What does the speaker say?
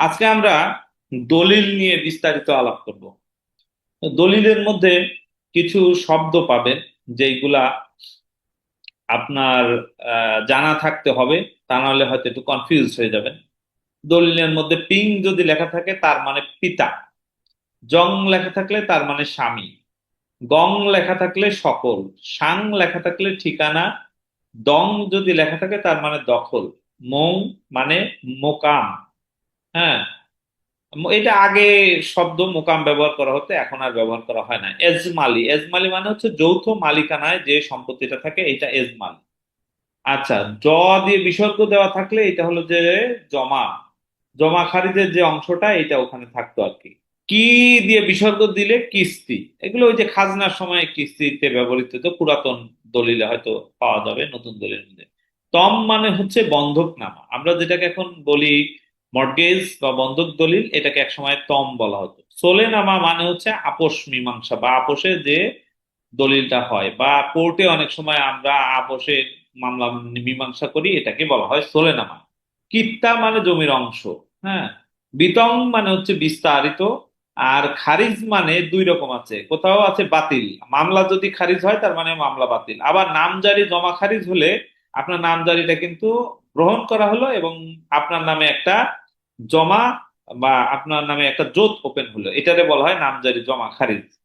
আজকে আমরা দলিল নিয়ে বিস্তারিত আলাপ করব। দলিলের মধ্যে কিছু শব্দ পাবেন যেগুলা আপনার জানা থাকতে হবে, তা নাহলে হয়তো একটু কনফিউজ হয়ে যাবেন। দলিলের মধ্যে পিং যদি লেখা থাকে, তার মানে পিতা। জং লেখা থাকলে তার মানে স্বামী। গং লেখা থাকলে সকল। সাং লেখা থাকলে ঠিকানা। দং যদি লেখা থাকে, তার মানে দখল। মৌ মানে মোকাম। হ্যাঁ। এটা আগে শব্দ মোকাম ব্যবহার করা হতো, এখন আর ব্যবহার করা হয় না। এজমালি। এজমালি মানে হচ্ছে যৌথ মালিকানায় যে সম্পত্তিটা থাকে, এটা এজমালি। আচ্ছা জ দিয়ে বিসর্গ দেওয়া থাকলে এটা হলো যে জমা। জমা খারিজের যে অংশটা, এটা ওখানে থাকতো আর কি। কি দিয়ে বিসর্গ দিলে? কিস্তি। এগুলো ওই যে খাজনার সময় কিস্তিতে ব্যবহৃত হতো, পুরাতন দলিলে হয়তো পাওয়া যাবে, নতুন দলিলের মধ্যে। তম মানে হচ্ছে বন্ধকনামা। আমরা যেটাকে এখন বলি মর্টগেজ বা বন্ধক দলিল এটাকে একসময় তম বলা হতো। সোলেনামা মানে হচ্ছে আপোষ মীমাংসা বা আপোষে যে দলিলটা হয় বা কোর্টে অনেক সময় আমরা আপোষে মামলা মীমাংসা করি, এটাকে বলা হয় সোলেনামা। কিত্তা মানে জমির অংশ হ্যাঁ? বিতং মানে হচ্ছে বিস্তারিত, আর খারিজ মানে দুই রকম আছে, কোথাও আছে বাতিল। মামলা যদি খারিজ হয়, তার মানে মামলা বাতিল। আবার নামজারি জমা খারিজ হলে আপনার নামজারিটা কিন্তু গ্রহণ করা হলো এবং আপনার নামে একটা জমা বা আপনার নামে একটা জোত ওপেন হলো। এটারে বলা হয় নামজারি জমা খারিজ।